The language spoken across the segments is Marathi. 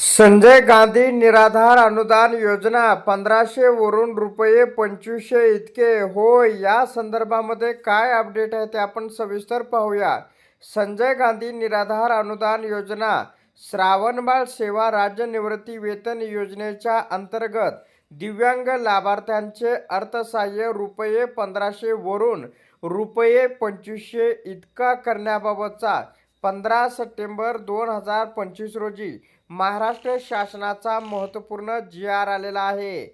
संजय गांधी निराधार अनुदान योजना पंधराशे वरून रुपये पंचवीसशे इतके होय या संदर्भामध्ये काय अपडेट आहे ते आपण सविस्तर पाहूया. संजय गांधी निराधार अनुदान योजना श्रावणबाळ सेवा राज्य निवृत्ती वेतन योजनेच्या अंतर्गत दिव्यांग लाभार्थ्यांचे अर्थसहाय्य रुपये पंधराशे वरून रुपये पंचवीसशे इतका करण्याबाबतचा पंधरा सप्टेंबर दोन हजार पंचवीस रोजी महाराष्ट्र शासनाचा महत्त्वपूर्ण जी आर आलेला आहे.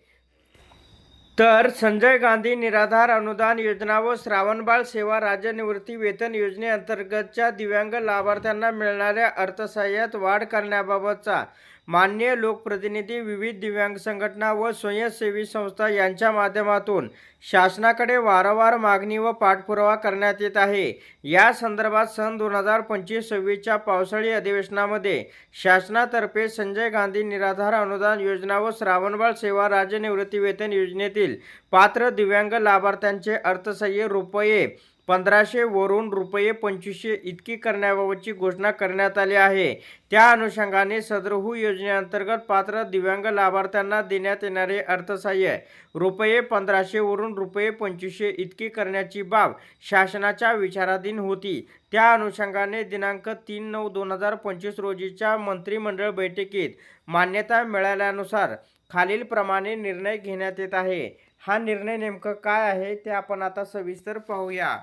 तर संजय गांधी निराधार अनुदान योजना व श्रावणबाळ सेवा राज्य निवृत्ती वेतन योजनेअंतर्गतच्या दिव्यांग लाभार्थ्यांना मिळणाऱ्या अर्थसहाय्यात वाढ करण्याबाबतचा मान्य लोकप्रतिनिधी विविध दिव्यांग संघटना व स्वयंसेवी संस्था यांच्या माध्यमातून शासनाकडे वारंवार मागणी व पाठपुरावा करण्यात येत आहे. या संदर्भात सन दोन हजार पंचवीस सव्वीसच्या पावसाळी अधिवेशनामध्ये शासनातर्फे संजय गांधी निराधार अनुदान योजना व श्रावणबाळ सेवा राज्य निवृत्ती वेतन योजनेतील पात्र दिव्यांग लाभार्थ्यांचे अर्थसहाय्य रुपये पंधराशे वरून रुपये पंचवीसशे इतकी करण्याबाबतची घोषणा करण्यात आली आहे. त्या अनुषंगाने सदरहू हो योजनेअंतर्गत पात्र दिव्यांग लाभार्थ्यांना देण्यात येणारे अर्थसहाय्य रुपये पंधराशेवरून रुपये पंचवीसशे इतकी करण्याची बाब शासनाच्या विचाराधीन होती. त्या अनुषंगाने दिनांक तीन नऊ दोन हजार पंचवीस रोजीच्या मंत्रिमंडळ बैठकीत मान्यता मिळाल्यानुसार खालीलप्रमाणे निर्णय घेण्यात येत आहे. हा निर्णय नेमकं काय आहे ते आपण आता सविस्तर पाहूया.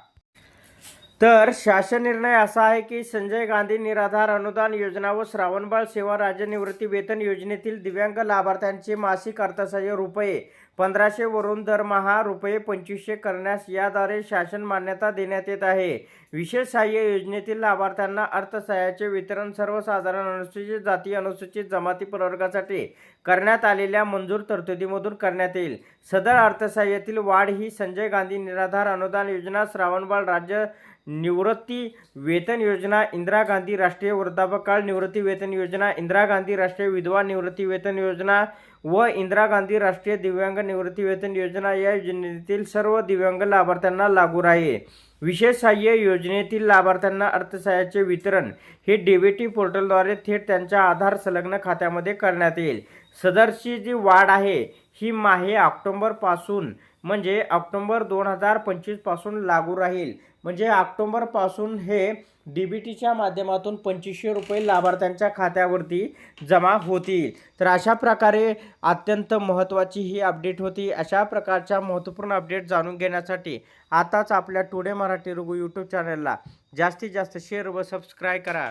तर शासन निर्णय असा आहे की संजय गांधी निराधार अनुदान योजना व श्रावणबाळ सेवा राज्य निवृत्ती वेतन योजनेतील दिव्यांग लाभार्थ्यांचे मासिक अर्थसहाय्य रुपये पंधराशे वरून दरमहा रुपये पंचवीसशे करण्यास याद्वारे शासन मान्यता देण्यात येत आहे. विशेष सहाय्य योजनेतील लाभार्थ्यांना अर्थसहाय्याचे वितरण सर्वसाधारण अनुसूचित जाती अनुसूचित जमाती प्रवर्गासाठी करण्यात आलेल्या मंजूर तरतुदीमधून करण्यात येईल. सदर अर्थसहाय्यातील वाढ ही संजय गांधी निराधार अनुदान योजना श्रावणबाळ राज्य निवृत्ती वेतन योजना इंदिरा गांधी राष्ट्रीय वृद्धापकाळ निवृत्ती वेतन योजना इंदिरा गांधी राष्ट्रीय विधवा निवृत्ती वेतन योजना व इंदिरा गांधी राष्ट्रीय दिव्यांग निवृत्ती वेतन योजना या योजनेतील सर्व दिव्यांग लाभार्थ्यांना लागू राहील. विशेष सहाय्य योजनेतील लाभार्थ्यांना अर्थसहाय्याचे वितरण हे डीबीटी पोर्टलद्वारे थेट त्यांच्या आधार संलग्न खात्यामध्ये करण्यात येईल. सदरची जी वाढ आहे ही माहे ऑक्टोंबरपासून म्हणजे ऑक्टोंबर दोन हजार पंचवीसपासून लागू राहील. म्हणजे ऑक्टोंबरपासून हे डी बी टीच्या माध्यमातून पंचवीसशे रुपये लाभार्थ्यांच्या खात्यावरती जमा होतील. तर अशा प्रकारे अत्यंत महत्त्वाची ही अपडेट होती. अशा प्रकारच्या महत्त्वपूर्ण अपडेट जाणून घेण्यासाठी आताच आपल्या टुडे मराठी रुगू यूट्यूब चॅनलला जास्तीत जास्त शेअर व सबस्क्राईब करा.